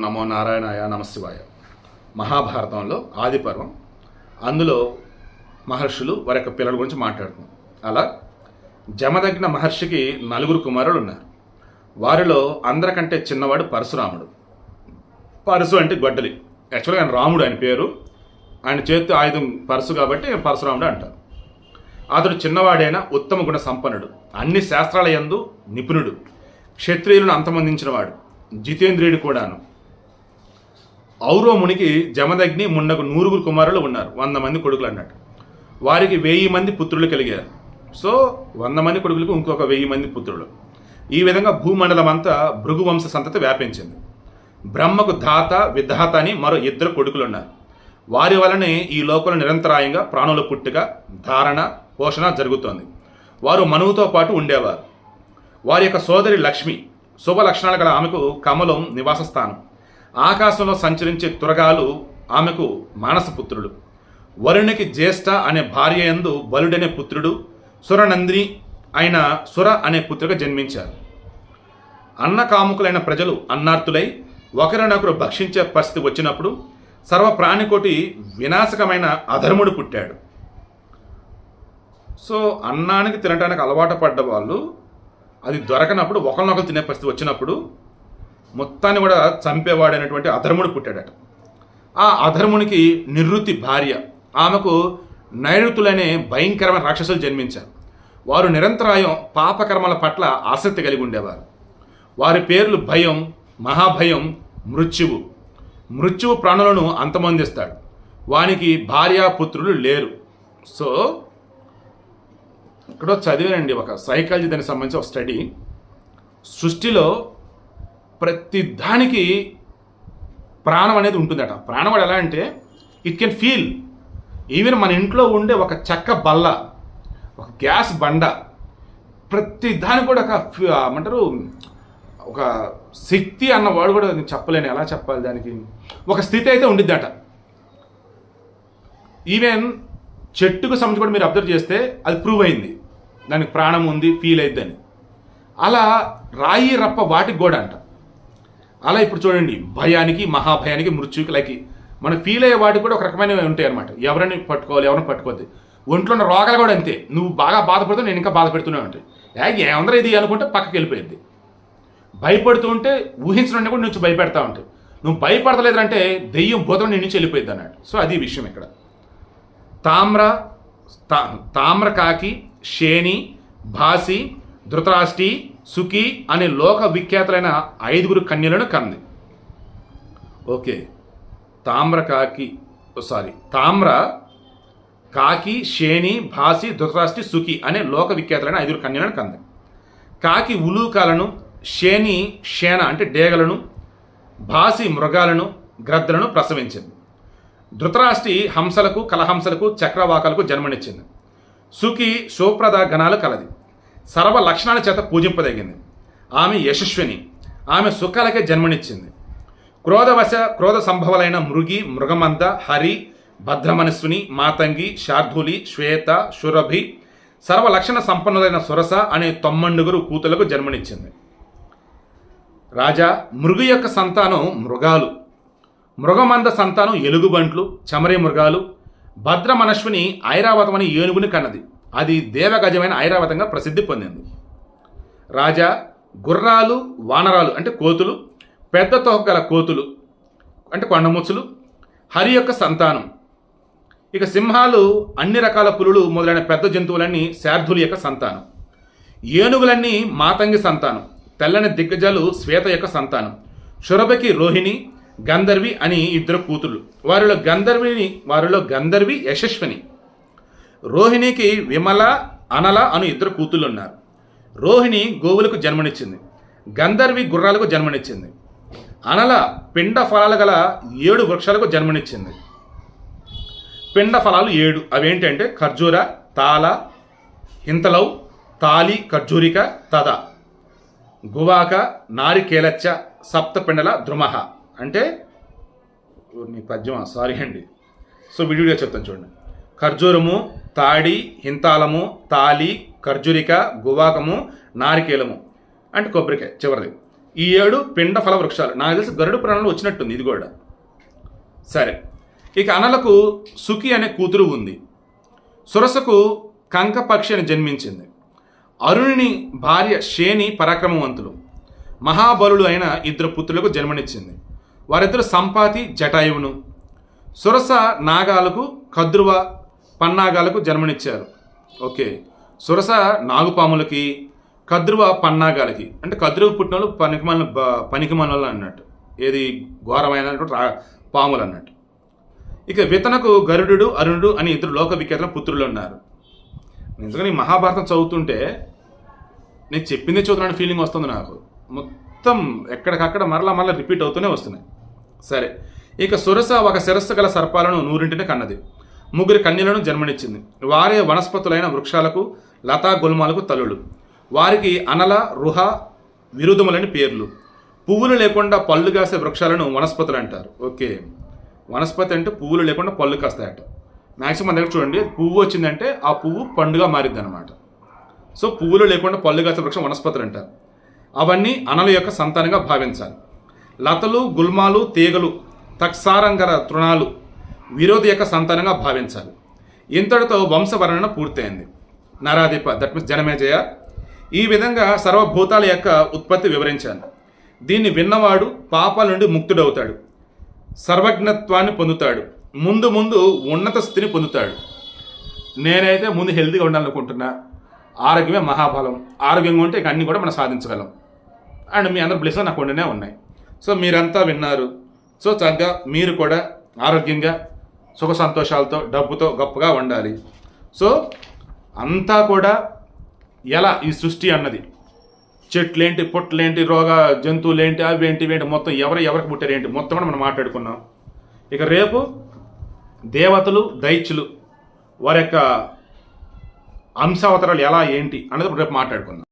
నమో నారాయణాయ నమశివాయ. మహాభారతంలో ఆదిపర్వం. అందులో మహర్షులు వారి యొక్క పిల్లల గురించి మాట్లాడుతున్నారు అలా జమదగ్న మహర్షికి నలుగురు కుమారులు ఉన్నారు వారిలో అందరికంటే చిన్నవాడు పరశురాముడు. పరశు అంటే గొడ్డలి. యాక్చువల్గా ఆయన రాముడు ఆయన పేరు. ఆయన చేతి ఆయుధం పరశు కాబట్టి పరశురాముడు అంటారు. అతడు చిన్నవాడైన ఉత్తమ గుణ సంపన్నుడు. అన్ని శాస్త్రాల యందు నిపుణుడు. క్షత్రియులను అంతమందించినవాడు. జితేంద్రియుడు కూడాను. ఔరోమునికి జమదగ్ని మున్నకు నూరుగురు కుమారులు ఉన్నారు. వంద మంది కొడుకులు అన్నట్టు. వారికి వెయ్యి మంది పుత్రులు కలిగారు. సో వంద మంది కొడుకులకు ఇంకొక వెయ్యి మంది పుత్రులు. ఈ విధంగా భూమండలం అంతా భృగువంశ సంతతి వ్యాపించింది. బ్రహ్మకు ధాత విధాత అని మరో ఇద్దరు కొడుకులు ఉన్నారు వారి వలనే ఈ లోకంలో నిరంతరాయంగా ప్రాణుల పుట్టుక ధారణ పోషణ జరుగుతోంది. వారు మనువుతో పాటు ఉండేవారు. వారి యొక్క సోదరి లక్ష్మి శుభ లక్షణాలు గల ఆమెకు కమలం నివాస స్థానం ఆకాశంలో సంచరించే తురగాలు ఆమెకు మానసపుత్రుడు వరుణికి జ్యేష్ఠ అనే భార్య యందు బలుడనే పుత్రుడు సురనందిని అయిన సుర అనే పుత్రిక జన్మించారు. అన్నకాముకులైన ప్రజలు అన్నార్తులై ఒకరినొకరు భక్షించే పరిస్థితి వచ్చినప్పుడు సర్వ ప్రాణికోటి వినాశకమైన అధర్ముడు పుట్టాడు. సో అన్నానికి తినడానికి అలవాటు పడ్డ వాళ్ళు అది దొరకనప్పుడు ఒకరినొకరు తినే పరిస్థితి వచ్చినప్పుడు మొత్తాన్ని కూడా చంపేవాడైనటువంటి అధర్ముడు పుట్టాడట. ఆ అధర్మునికి నిర్వృతి భార్య. ఆమెకు నైరుతులనే భయంకరమైన రాక్షసులు జన్మించారు. వారు నిరంతరాయం పాపకర్మల పట్ల ఆసక్తి కలిగి ఉండేవారు. వారి పేర్లు భయం మహాభయం మృత్యువు. మృత్యువు ప్రాణులను అంతమొందిస్తాడు. వానికి భార్యాపుత్రులు లేరు. సో ఇక్కడ చదివానండి ఒక సైకాలజీ దానికి సంబంధించి ఒక స్టడీ సృష్టిలో ప్రతి దానికి ప్రాణం అనేది ఉంటుందట. ప్రాణం కూడా ఎలా అంటే ఇట్ కెన్ ఫీల్ ఈవెన్ మన ఇంట్లో ఉండే ఒక చెక్క బల్ల ఒక గ్యాస్ బండ ప్రతి దానికి కూడా ఒక ఫి- ఏమంటారు ఒక శక్తి అన్న వాడు కూడా నేను చెప్పలేను. ఎలా చెప్పాలి దానికి? ఒక స్థితి అయితే ఉండిద్దట. ఈవెన్ చెట్టుకు సంబంధించి కూడా మీరు అబ్జర్వ్ చేస్తే అది ప్రూవ్ అయింది. దానికి ప్రాణం ఉంది ఫీల్ అయిద్దని. అలా రాయి రప్ప వాటికి కూడా అంట. అలా ఇప్పుడు చూడండి భయానికి మహాభయానికి మృత్యుకి లైక్ మనం ఫీల్ అయ్యే వాటికి కూడా ఒక రకమైనవి ఉంటాయి అనమాట ఎవరిని పట్టుకోవాలి ఎవరిని పట్టుకోవద్దు. ఒంట్లో ఉన్న రోగాలు కూడా అంతే. నువ్వు బాగా బాధపడుతూ నేను ఇంకా బాధపెడుతూనే ఉంటాయి. ఏ ఏమందరూ ఇది అనుకుంటే పక్కకి వెళ్ళిపోయింది. భయపడుతూ ఉంటే ఊహించడం కూడా నుంచి భయపెడతా ఉంటాయి. నువ్వు భయపడతలేదంటే దెయ్యం భూతం నీ నుంచి వెళ్ళిపోయింది అన్నాడు సో అది విషయం ఇక్కడ. తామ్ర తా- తామ్రకాకి శేని భాసి ధృతరాష్టి సుఖి అనే లోక విఖ్యాతులైన ఐదుగురు కన్యలను కంది ఓకే. తామ్రకాకి సారీ తామ్ర కాకి శేణి భాసి ధృతరాష్టి సుఖి అనే లోక విఖ్యాతులైన ఐదుగురు కన్యలను కంది కాకి ఉలూకాలను శేణి శేన అంటే డేగలను భాసి మృగాలను గ్రద్దలను ప్రసవించింది. ధృతరాష్ట్రి హంసలకు కలహంసలకు చక్రవాకాలకు జన్మనిచ్చింది. సుఖి శోప్రద గణాలు కలది. సర్వ లక్షణాల చేత పూజింపదగింది. ఆమె యశస్విని ఆమె సుఖాలకే జన్మనిచ్చింది. క్రోధవశ క్రోధ సంభవలైన మృగి మృగమంద హరి భద్రమనస్విని మాతంగి శార్ధూలి శ్వేత శురభి సర్వ లక్షణ సంపన్నులైన సురస అనే తొమ్మండుగురు కూతులకు జన్మనిచ్చింది. రాజా మృగు యొక్క సంతానం మృగాలు. మృగమంద సంతానం ఎలుగుబంట్లు చమరి మృగాలు. భద్రమనశ్విని ఐరావతం అని ఏనుగుని కన్నది. అది దేవగజమైన ఐరావతంగా ప్రసిద్ధి పొందింది. రాజా గుర్రాలు వానరాలు అంటే కోతులు పెద్ద తోక గల కోతులు అంటే కొండముచ్చులు హరి యొక్క సంతానం. ఇక సింహాలు అన్ని రకాల పులులు మొదలైన పెద్ద జంతువులన్నీ శార్ధుల యొక్క సంతానం. ఏనుగులన్నీ మాతంగి సంతానం. తెల్లని దిగ్గజాలు శ్వేత యొక్క సంతానం. శురభకి రోహిణి గంధర్వి అని ఇద్దరు కూతురు వారిలో గంధర్విని వారిలో గంధర్వి యశస్విని. రోహిణికి విమల అనల అను ఇద్దరు కూతుళ్ళు ఉన్నారు రోహిణి గోవులకు జన్మనిచ్చింది. గంధర్వి గుర్రాలకు జన్మనిచ్చింది. అనల పిండ ఫలాలు గల ఏడు వృక్షాలకు జన్మనిచ్చింది. పిండ ఫలాలు ఏడు. అవేంటంటే ఖర్జూర తాల హింతలౌ తాలి ఖర్జూరిక తద. గువాక నారికేలచ్చ సప్తపిండల ద్రుమహ. అంటే నీ పద్యమా? సారీ అండి. సో వీడియో చెప్తాను చూడండి. ఖర్జూరము తాడి హింతాలము తాలి ఖర్జూరిక గువాకము నారికేలము అంటే కొబ్బరికాయ చివరిది. ఈ ఏడు పిండ ఫల వృక్షాలు. నాకు తెలిసి గరుడు ప్రాణంలో వచ్చినట్టుంది ఇది కూడా. సరే. ఇక అనలకు సుఖి అనే కూతురు ఉంది. సురసకు కంకపక్షి అని జన్మించింది. అరుణుని భార్య శేని పరాక్రమవంతులు. మహాబలుడు అయిన ఇద్దరు పుత్రులకు జన్మనిచ్చింది. వారిద్దరు సంపాతి జటాయువును. సురస నాగాలకు కద్రువ పన్నాగాలకు జన్మనిచ్చారు. ఓకే. సురస నాగుపాములకి కద్రువ పన్నాగాలకి. అంటే కద్రువ పుట్టిన పనికిమాల పనికిమాల అన్నట్టు. ఏది ఘోరమైన పాములు అన్నట్టు ఇక వితనకు గరుడు అరుణుడు అని ఇద్దరు లోక విఖ్యాతుల పుత్రులు ఉన్నారు నిజంగా మహాభారతం చదువుతుంటే నేను చెప్పిందే చదువుతున్న ఫీలింగ్ వస్తుంది నాకు. మొత్తం ఎక్కడికక్కడ మరలా మరలా రిపీట్ అవుతూనే వస్తున్నాయి. సరే. ఇక సురస ఒక శిరస్సు గల సర్పాలను నూరింటిని కన్నది. ముగ్గురి కన్యలను జన్మనిచ్చింది. వారే వనస్పతులైన వృక్షాలకు లతా గుల్మాలకు తల్లులు. వారికి అనల రుహ విరుధములని పేర్లు. పువ్వులు లేకుండా పళ్ళు కాసే వృక్షాలను వనస్పతులు అంటారు. ఓకే. వనస్పతి అంటే పువ్వులు లేకుండా పళ్ళు కాస్తాయట. మ్యాక్సిమం దగ్గర చూడండి పువ్వు వచ్చిందంటే ఆ పువ్వు పండుగ మారిద్ది అనమాట సో పువ్వులు లేకుండా పళ్ళు కాసే వృక్షం వనస్పతులు అంటారు. అవన్నీ అనల యొక్క సంతానంగా భావించాలి. లతలు గుల్మాలు తీగలు తక్సారంగర తృణాలు విరోధి యొక్క సంతానంగా భావించాలి. ఇంతటితో వంశవర్ణన పూర్తయింది. నరాధిప దట్ మీన్స్ జనమేజయ ఈ విధంగా సర్వభూతాల యొక్క ఉత్పత్తి వివరించాను. దీన్ని విన్నవాడు పాపాల నుండి ముక్తుడవుతాడు. సర్వజ్ఞత్వాన్ని పొందుతాడు. ముందు ముందు ఉన్నత స్థితిని పొందుతాడు. నేనైతే ముందు హెల్తీగా ఉండాలనుకుంటున్నా. ఆరోగ్యమే మహాబలం. ఆరోగ్యంగా ఉంటే ఇక అన్నీ కూడా మనం సాధించగలం. అండ్ మీ అందరి బ్లెస్ నాకు ఉండనే ఉన్నాయి. సో మీరంతా విన్నారు. సో చక్కగా మీరు కూడా ఆరోగ్యంగా సుఖ సంతోషాలతో డబ్బుతో గొప్పగా ఉండాలి. సో అంతా కూడా ఎలా ఈ సృష్టి అన్నది? చెట్లేంటి పుట్లేంటి రోగ జంతువులేంటి అవి ఏంటి ఏంటి మొత్తం ఎవరు ఎవరికి పుట్టారేంటి మొత్తం కూడా మనం మాట్లాడుకున్నాం. ఇక రేపు దేవతలు దైత్యులు వారి యొక్క అంశావతరాలు ఎలా ఏంటి అన్నది రేపు మాట్లాడుకుందాం.